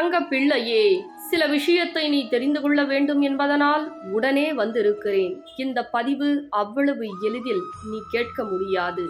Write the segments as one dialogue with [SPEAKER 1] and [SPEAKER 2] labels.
[SPEAKER 1] தங்க பிள்ளையே சில விஷயத்தை நீ தெரிந்து கொள்ள வேண்டும் என்பதனால் உடனே வந்திருக்கிறேன். இந்த பதிவு அவ்வளவு எளிதில் நீ கேட்க முடியாது.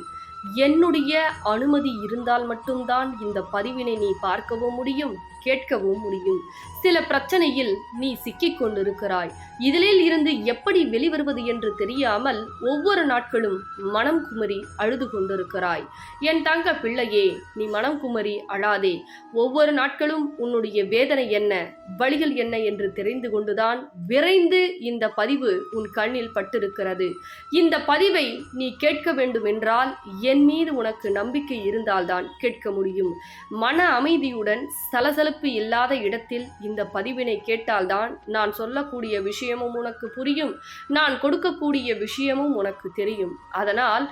[SPEAKER 1] என்னுடைய அனுமதி இருந்தால் மட்டும்தான் இந்த பதிவினை நீ பார்க்கவும் முடியும். கேட்கவும் முடியும். சில பிரச்சனையில் நீ சிக்கிக் கொண்டிருக்கிறாய். இதிலில் இருந்து எப்படி வெளிவருவது என்று தெரியாமல் ஒவ்வொரு நாட்களும் மனம் குமரி அழுது கொண்டிருக்கிறாய். என் தங்க பிள்ளையே நீ மனம் குமரி அழாதே. ஒவ்வொரு நாட்களும் உன்னுடைய வேதனை என்ன வழிகள் என்ன என்று தெரிந்து கொண்டுதான் விரைந்து இந்த பதிவு உன் கண்ணில் பட்டிருக்கிறது. இந்த பதிவை நீ கேட்க வேண்டும் என்றால் என் மீது உனக்கு நம்பிக்கை இருந்தால்தான் கேட்க முடியும். மன அமைதியுடன் சலசல சலசலப்பு இல்லாத இடத்தில் இந்த பதிவினை கேட்டால்தான் நான் சொல்லக்கூடிய விஷயமும் உனக்கு புரியும். நான் கொடுக்கக்கூடிய விஷயமும் உனக்கு தெரியும். அதனால்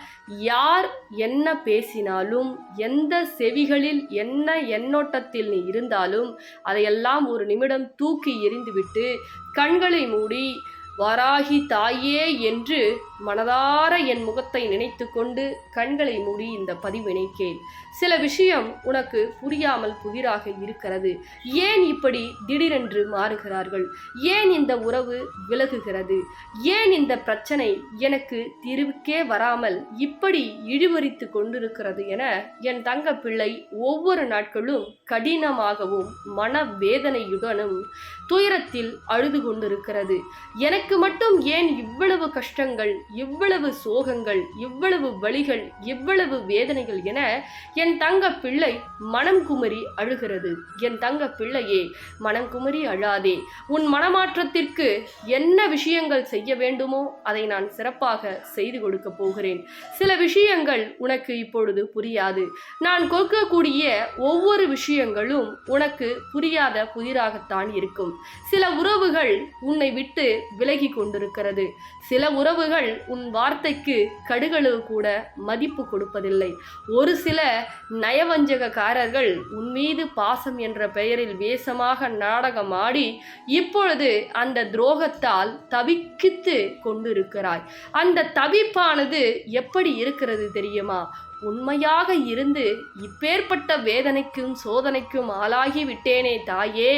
[SPEAKER 1] யார் என்ன பேசினாலும் எந்த செவிகளில் என்ன எண்ணோட்டத்தில் நீ இருந்தாலும் அதையெல்லாம் ஒரு நிமிடம் தூக்கி எறிந்துவிட்டு கண்களை மூடி வராகி தாயே என்று மனதார என் முகத்தை நினைத்து கொண்டு கண்களை மூடி இந்த பதிவினை கேள் சில விஷயம் உனக்கு புரியாமல் புதிராக இருக்கிறது. ஏன் இப்படி திடீரென்று மாறுகிறார்கள்? ஏன் இந்த உறவு விலகுகிறது? ஏன் இந்த பிரச்சனை எனக்கு தீர்வுக்கே வராமல் இப்படி இழுவரித்து கொண்டிருக்கிறது என என் தங்க பிள்ளை ஒவ்வொரு நாட்களும் கடினமாகவும் மன வேதனையுடனும் துயரத்தில் அழுது கொண்டிருக்கிறது. எனக்கு மட்டும் ஏன் இவ்வளவு கஷ்டங்கள் இவ்வளவு சோகங்கள் இவ்வளவு வழிகள் இவ்வளவு வேதனைகள் என என் தங்க பிள்ளை மனம் குமரி அழுகிறது. என் தங்க பிள்ளையே மனம் குமரி அழாதே. உன் மனமாற்றத்திற்கு என்ன விஷயங்கள் செய்ய வேண்டுமோ அதை நான் சிறப்பாக செய்து கொடுக்க போகிறேன். சில விஷயங்கள் உனக்கு இப்பொழுது புரியாது. நான் கொடுக்கக்கூடிய ஒவ்வொரு விஷயங்களும் உனக்கு புரியாத புதிராகத்தான் இருக்கும். சில உறவுகள் உன்னை விட்டு விலகி கொண்டிருக்கிறது. சில உறவுகள் உன் வார்த்தைக்கு கடுகளவு கூட மதிப்பு கொடுப்பதில்லை. ஒரு சில நயவஞ்சகக்காரர்கள் உன் மீது பாசம் என்ற பெயரில் வேஷமாக நாடகம் ஆடி இப்பொழுது அந்த துரோகத்தால் தவிக்கித்து கொண்டிருக்கிறாய். அந்த தவிப்பானது எப்படி இருக்கிறது தெரியுமா? உண்மையாக இருந்து இப்பேற்பட்ட வேதனைக்கும் சோதனைக்கும் ஆளாகி விட்டேனே தாயே.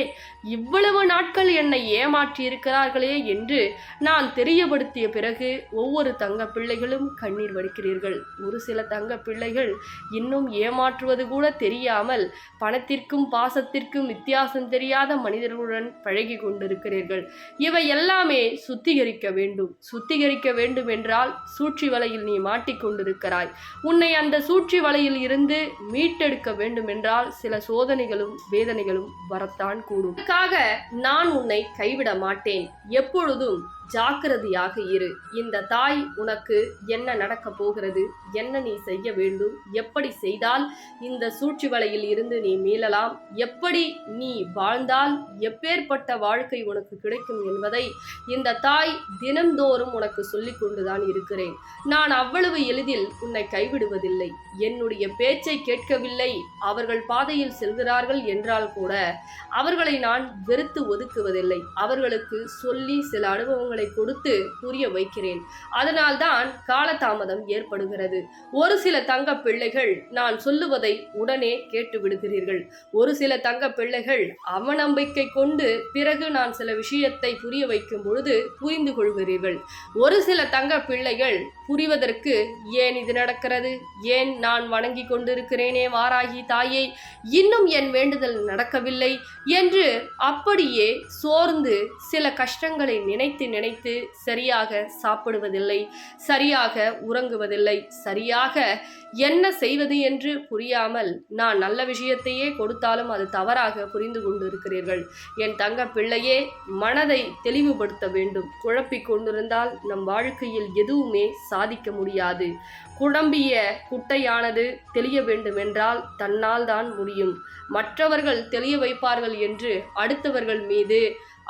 [SPEAKER 1] இவ்வளவு நாட்கள் என்னை ஏமாற்றி இருக்கிறார்களே என்று நான் தெரியப்படுத்திய பிறகு ஒவ்வொரு தங்க பிள்ளைகளும் கண்ணீர் வடிக்கிறீர்கள். ஒரு சில தங்க பிள்ளைகள் இன்னும் ஏமாற்றுவது கூட தெரியாமல் பணத்திற்கும் பாசத்திற்கும் வித்தியாசம் தெரியாத மனிதர்களுடன் பழகி கொண்டிருக்கிறீர்கள். இவை எல்லாமே சுத்திகரிக்க வேண்டும். சுத்திகரிக்க வேண்டும் என்றால் சூழ்ச்சி வலையில் நீ மாட்டிக்கொண்டிருக்கிறாய். உன்னை அந்த சூழ்ச்சி வலையில் இருந்து மீட்டெடுக்க வேண்டும் என்றால் சில சோதனைகளும் வேதனைகளும் வரத்தான் கூடும். அதற்காக நான் உன்னை கைவிட மாட்டேன். எப்பொழுதும் ஜாக்கிரதையாக இரு. இந்த தாய் உனக்கு என்ன நடக்கப் போகிறது? என்ன நீ செய்ய வேண்டும்? எப்படி செய்தால் இந்த சூழ்ச்சி வலையில் இருந்து நீ மீளலாம்? எப்படி நீ வாழ்ந்தால் எப்பேற்பட்ட வாழ்க்கை உனக்கு கிடைக்கும் என்பதை இந்த தாய் தினந்தோறும் உனக்கு சொல்லிக் கொண்டுதான் இருக்கிறேன். நான் அவ்வளவு எளிதில் உன்னை கைவிடுவதில்லை. என்னுடைய பேச்சை கேட்கவில்லை. அவர்கள் பாதையில் செல்கிறார்கள் என்றால் கூட அவர்களை நான் வெறுத்து ஒதுக்குவதில்லை. அவர்களுக்கு சொல்லி சில அனுபவங்களை கொடுத்து புரிய வைக்கிறேன். அதனால்தான் காலதாமதம் ஏற்படுகிறது. ஒரு சில தங்க பிள்ளைகள் நான் சொல்லுவதை உடனே கேட்டு விடுகிறீர்கள். ஒரு சில தங்க பிள்ளைகள் அவநம்பிக்கை கொண்டு பிறகு நான் சில விஷயத்தை புரிய வைக்கும் பொழுது புரிந்து கொள்கிறீர்கள். ஒரு சில தங்க பிள்ளைகள் புரிவதற்கு ஏன் இது நடக்கிறது? ஏன் நான் வணங்கி கொண்டிருக்கிறேனே வாராகி தாயை? இன்னும் என் வேண்டுதல் நடக்கவில்லை என்று அப்படியே சோர்ந்து சில கஷ்டங்களை நினைத்து நினைத்து சரியாக சாப்பிடுவதில்லை சரியாக உறங்குவதில்லை சரியாக என்ன செய்வது என்று புரியாமல் நான் நல்ல விஷயத்தையே கொடுத்தாலும் அது தவறாக புரிந்து கொண்டிருக்கிறீர்கள். என் தங்க பிள்ளையே மனதை தெளிவுபடுத்த வேண்டும். குழப்பிக் கொண்டிருந்தால் நம் வாழ்க்கையில் எதுவுமே சாதிக்க முடியாது. குழம்பிய குட்டையானது தெளிய வேண்டுமென்றால் தன்னால் தான் முடியும். மற்றவர்கள் தெளிய வைப்பார்கள் என்று அடுத்தவர்கள் மீது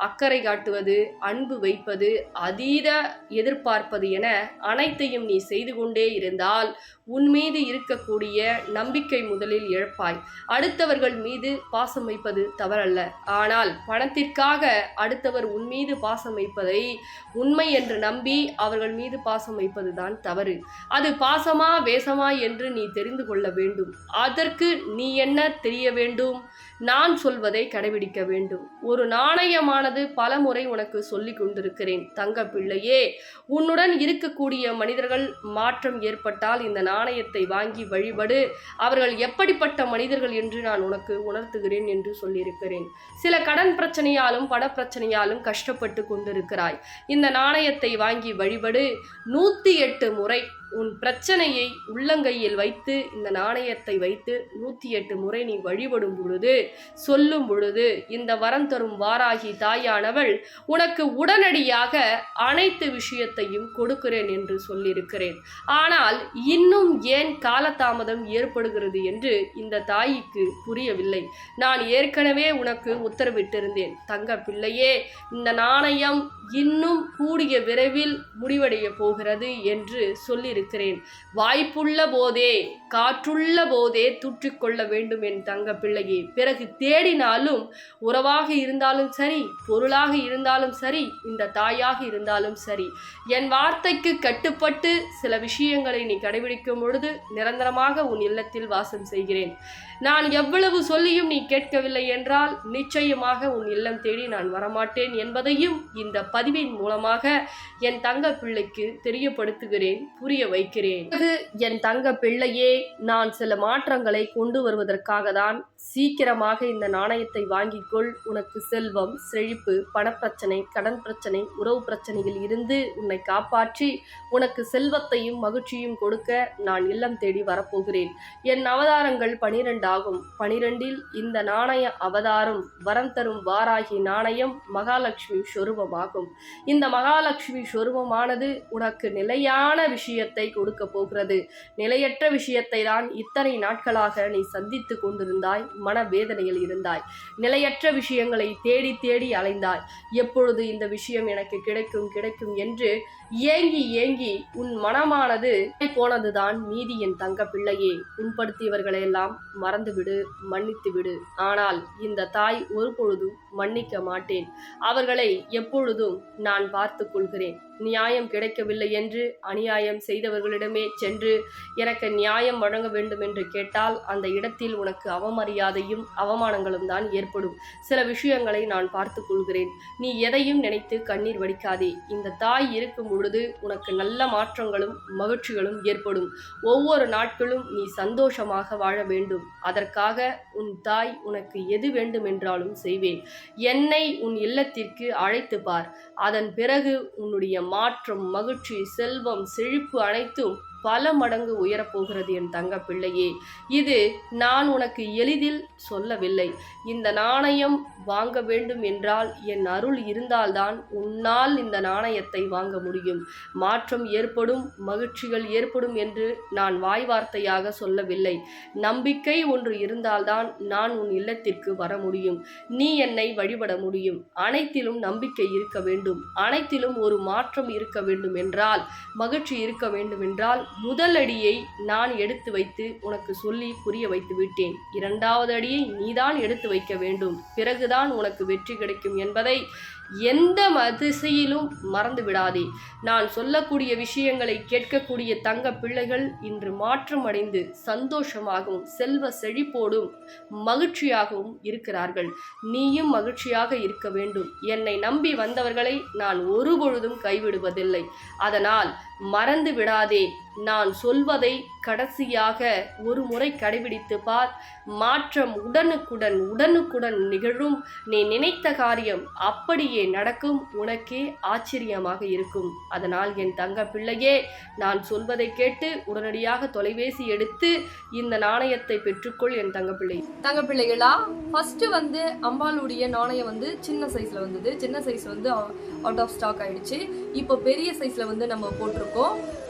[SPEAKER 1] அக்கறை காட்டுவது அன்பு வைப்பது அதீத எதிர்பார்ப்பது என அனைத்தையும் நீ செய்து கொண்டே இருந்தால் உன் மீது இருக்கக்கூடிய நம்பிக்கை முதலில் இழப்பாய் அடுத்தவர்கள் மீது பாசம் வைப்பது தவறல்ல. ஆனால் பணத்திற்காக அடுத்தவர் உன் மீது பாசம் வைப்பதை உண்மை என்று நம்பி அவர்கள் மீது பாசம் வைப்பதுதான் தவறு. அது பாசமா வேசமா என்று நீ தெரிந்து கொள்ள வேண்டும். அதற்கு நீ என்ன தெரிய வேண்டும்? நான் சொல்வதை கடைபிடிக்க வேண்டும். ஒரு நாணயமானது பலமுறை உனக்கு சொல்லிக் கொண்டிருக்கிறேன். தங்க பிள்ளையே உன்னுடன் இருக்கக்கூடிய மனிதர்கள் மாற்றம் ஏற்பட்டால் இந்த நாணயத்தை வாங்கி வழிபடு. அவர்கள் எப்படிப்பட்ட மனிதர்கள் என்று நான் உனக்கு உணர்த்துகிறேன் என்று சொல்லியிருக்கிறேன். சில கடன் பிரச்சனையாலும் பண பிரச்சனையாலும் கஷ்டப்பட்டு கொண்டிருக்கிறாய். இந்த நாணயத்தை வாங்கி வழிபடு. நூற்றி எட்டு முறை உன் பிரச்சனையை உள்ளங்கையில் வைத்து இந்த நாணயத்தை வைத்து நூற்றி எட்டு முறை நீ வழிபடும் பொழுது சொல்லும் பொழுது இந்த வரம் தரும் வாராகி தாயானவள் உனக்கு உடனடியாக அனைத்து விஷயத்தையும் கொடுக்கிறேன் என்று சொல்லியிருக்கிறேன். ஆனால் இன்னும் ஏன் காலதாமதம் ஏற்படுகிறது என்று இந்த தாய்க்கு புரியவில்லை. நான் ஏற்கனவே உனக்கு உத்தரவிட்டிருந்தேன். தங்க பிள்ளையே இந்த நாணயம் இன்னும் கூடிய விரைவில் முடிவடைய போகிறது என்று சொல்லியிருக்கிறேன். இருக்கிறேன் வாய்ப்புள்ள போதே காற்றுள்ள போதே தூற்றிக்கொள்ள வேண்டும் என் தங்க பிள்ளையே. பிறகு தேடினாலும் உறவாக இருந்தாலும் சரி பொருளாக இருந்தாலும் சரி இந்த தாயாக இருந்தாலும் சரி. என் வார்த்தைக்கு கட்டுப்பட்டு சில விஷயங்களை நீ கடைபிடிக்கும் பொழுது நிரந்தரமாக உன் இல்லத்தில் வாசம் செய்கிறேன். நான் எவ்வளவு சொல்லியும் நீ கேட்கவில்லை என்றால் நிச்சயமாக உன் இல்லம் தேடி நான் வரமாட்டேன் என்பதையும் இந்த பதிவின் மூலமாக என் தங்க பிள்ளைக்கு தெரியப்படுத்துகிறேன். புரிய வைக்கிறேன். என் தங்க பிள்ளையே நான் சில மாற்றங்களை கொண்டு வருவதற்காக தான் சீக்கிரமாக இந்த நாணயத்தை வாங்கிக்கொள். உனக்கு செல்வம் செழிப்பு பணப்பிரச்சனை கடன் பிரச்சனை உறவு பிரச்சனையில் இருந்து உன்னை காப்பாற்றி உனக்கு செல்வத்தையும் மகிழ்ச்சியும் கொடுக்க நான் இல்லம் தேடி வரப்போகிறேன். என் அவதாரங்கள் பனிரெண்டு ஆகும் பனிரெண்டில் இந்த நாணய அவதாரம் வரம் தரும் வாராகி நாணயம் மகாலட்சுமி சொரூபமாகும். இந்த மகாலட்சுமி சொரூபமானது உனக்கு நிலையான விஷயத்தை கொடுக்க போகிறது. நிலையற்ற விஷயத்தை தான் இத்தனை நாட்களாக நீ சந்தித்து கொண்டிருந்தாய் மனவேதனையில் இருந்தாய். நிலையற்ற விஷயங்களை தேடி தேடி அலைந்தாய். எப்பொழுது இந்த விஷயம் எனக்கு கிடைக்கும் கிடைக்கும் என்று ஏங்கி ஏங்கி உன் மனமானது போனதுதான் மீதி என் தங்க பிள்ளையே புண்படுத்தியவர்களையெல்லாம் மறந்துவிடு மன்னித்து விடு ஆனால் இந்த தாய் ஒரு பொழுதும் மன்னிக்க மாட்டேன். அவர்களை எப்பொழுதும் நான் பார்த்து கொள்கிறேன். நியாயம் கிடைக்கவில்லை என்று அநியாயம் செய்தவர்களிடமே சென்று எனக்கு நியாயம் வழங்க வேண்டும் என்று கேட்டால் அந்த இடத்தில் உனக்கு அவமரியாதையும் அவமானங்களும் தான் ஏற்படும். சில விஷயங்களை நான் பார்த்து கொள்கிறேன். நீ எதையும் நினைத்து கண்ணீர் வடிக்காதே. இந்த தாய் இருக்கும் பொழுது உனக்கு நல்ல மாற்றங்களும் மகிழ்ச்சிகளும் ஏற்படும். ஒவ்வொரு நாட்களும் நீ சந்தோஷமாக வாழ வேண்டும். அதற்காக உன் தாய் உனக்கு எது வேண்டுமென்றாலும் செய்வேன். என்னை உன் இல்லத்திற்கு அழைத்து பார். அதன் பிறகு உன்னுடைய மாற்றம் மகிழ்ச்சி செல்வம் செழிப்பு அனைத்தும் பல மடங்கு உயரப்போகிறது என் தங்க பிள்ளையே. இது நான் உனக்கு எளிதில் சொல்லவில்லை. இந்த நாணயம் வாங்க வேண்டும் என்றால் என் அருள் இருந்தால்தான் உன்னால் இந்த நாணயத்தை வாங்க முடியும். மாற்றம் ஏற்படும் மகிழ்ச்சிகள் ஏற்படும் என்று நான் வாய் வார்த்தையாக சொல்லவில்லை. நம்பிக்கை ஒன்று இருந்தால்தான் நான் உன் இல்லத்திற்கு வர முடியும். நீ என்னை வழிபட முடியும். அனைத்திலும் நம்பிக்கை இருக்க வேண்டும். அனைத்திலும் ஒரு மாற்றம் இருக்க வேண்டும் என்றால் மகிழ்ச்சி இருக்க வேண்டும் என்றால் முதல் அடியை நான் எடுத்து வைத்து உனக்கு சொல்லி புரிய வைத்து விட்டேன். இரண்டாவது அடியை நீதான் எடுத்து வைக்க வேண்டும். பிறகுதான் உனக்கு வெற்றி கிடைக்கும் என்பதை எந்த திசையிலும் மறந்து விடாதே. நான் சொல்லக்கூடிய விஷயங்களை கேட்கக்கூடிய தங்க பிள்ளைகள் இன்று மாற்றம் அடைந்து சந்தோஷமாகவும் செல்வ செழிப்போடும் மகிழ்ச்சியாகவும் இருக்கிறார்கள். நீயும் மகிழ்ச்சியாக இருக்க வேண்டும். என்னை நம்பி வந்தவர்களை நான் ஒருபொழுதும் கைவிடுவதில்லை. அதனால் மறந்து விடாதே. நான் சொல்வதை கடைசியாக ஒரு முறை கடைபிடித்து பார். மாற்றம் உடனுக்குடன் உடனுக்குடன் நிகழும். நீ நினைத்த காரியம் அப்படியே நடக்கும். உனக்கே ஆச்சரியமாக இருக்கும். அதனால் என் தங்க பிள்ளையே நான் சொல்வதை கேட்டு உடனடியாக தொலைபேசி எடுத்து இந்த நாணயத்தை பெற்றுக்கொள் என்
[SPEAKER 2] தங்கப்பிள்ளை தங்கப்பிள்ளைகளா ஃபர்ஸ்ட் வந்து அம்பாளுடைய நாணயம் வந்து சின்ன சைஸ்ல வந்தது. சின்ன சைஸ் வந்து அவுட் ஆஃப் ஸ்டாக் ஆயிடுச்சு. இப்போ பெரிய சைஸ்ல வந்து நம்ம போட்டிருக்கோம்.